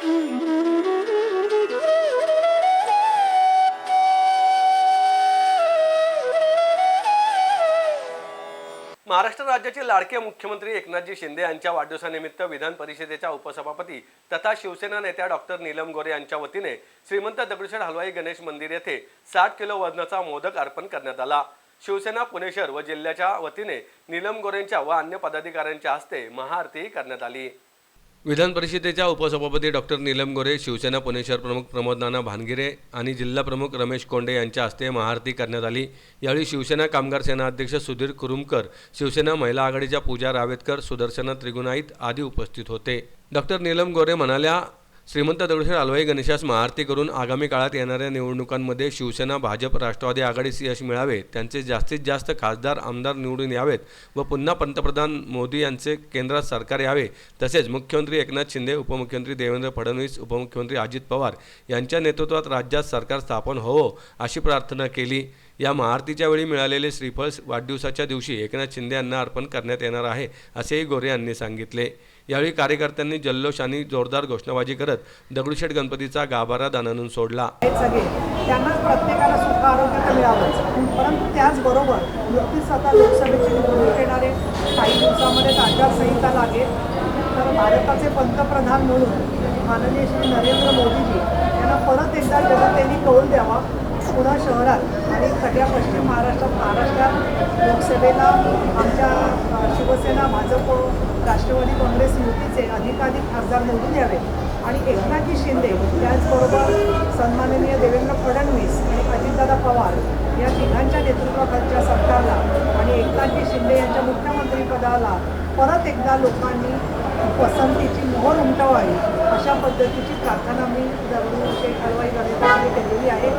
महाराष्ट्र राज्याचे लाडके मुख्यमंत्री एकनाथजी शिंदे यांच्या वाढदिवसानिमित्त विधान परिषदेच्या उपसभापती तथा शिवसेना नेत्या डॉक्टर नीलम गोरे यांच्या वतीने श्रीमंत दगडूशेठ हलवाई गणेश मंदिर येथे साठ किलो वजनाचा मोदक अर्पण करण्यात आला. शिवसेना पुणे शहर व जिल्ह्याच्या वतीने नीलम गोरेंच्या व अन्य पदाधिकाऱ्यांच्या हस्ते महाआरतीही करण्यात आली. विधान परिषदेच्या उपसभापती डॉक्टर नीलम गोरे शिवसेना पुणे शहर प्रमुख प्रमोद नाना भानगिरे आणि जिल्हा प्रमुख रमेश कोंडे यांच्या हस्ते महाआरती करण्यात आली. यावेळी शिवसेना कामगार सेना अध्यक्ष सुधीर कुरुमकर शिवसेना महिला आघाडीच्या पूजा रावेतकर सुदर्शना त्रिगुणाईत आदी उपस्थित होते. डॉक्टर नीलम गोरे म्हणाल्या श्रीमंत दगडूशेठ हलवाई गणेशास महाआरती करून आगामी काळात येणाऱ्या निवडणुकांमध्ये शिवसेना भाजप राष्ट्रवादी आघाडीस यश मिळावे त्यांचे जास्तीत जास्त खासदार आमदार निवडून यावेत व पुन्हा पंतप्रधान मोदी यांचे केंद्रात सरकार यावे. तसेच मुख्यमंत्री एकनाथ शिंदे उपमुख्यमंत्री देवेंद्र फडणवीस उपमुख्यमंत्री अजित पवार यांच्या नेतृत्वात राज्यात सरकार स्थापन होवो अशी प्रार्थना केली. या महाआरतीच्या वेळी मिळालेले श्रीफळ वाढदिवसाच्या दिवशी एकनाथ शिंदे यांना अर्पण करण्यात येणार आहे असेही गोरे यांनी सांगितले. यावेळी कार्यकर्त्यांनी जल्लोष आणि जोरदार घोषणाबाजी करत दगडूशेठ गणपतीचा गाभारा दानानून सोडला. त्यांना प्रत्येकाला सुख आरोग्य मिळावंच. परंतु त्याचबरोबर नुकतीच आता लोकसभेची निवडणूक येणारे काही दिवसामध्ये आचारसंहिता लागेल. तर भारताचे पंतप्रधान म्हणून माननीय श्री नरेंद्र मोदीजी यांना परत एकदा जनतेने कौल द्यावा. पुन्हा शहरात आणि सगळ्या पश्चिम महाराष्ट्रात महाराष्ट्रात लोकसभेला आमच्या शिवसेना भाजप राष्ट्रवादी काँग्रेस युतीचे अधिकाधिक खासदार निवडून यावे आणि एकनाथजी शिंदे त्याचबरोबर सन्माननीय देवेंद्र फडणवीस आणि अजितदादा पवार या तिघांच्या नेतृत्वाखालच्या सरकारला आणि एकनाथजी शिंदे यांच्या मुख्यमंत्रीपदाला परत एकदा लोकांनी पसंतीची मोहर उमटवावी अशा पद्धतीची प्रार्थना मी दगडूशेठ हलवाई गणेशाकडे केलेली आहे.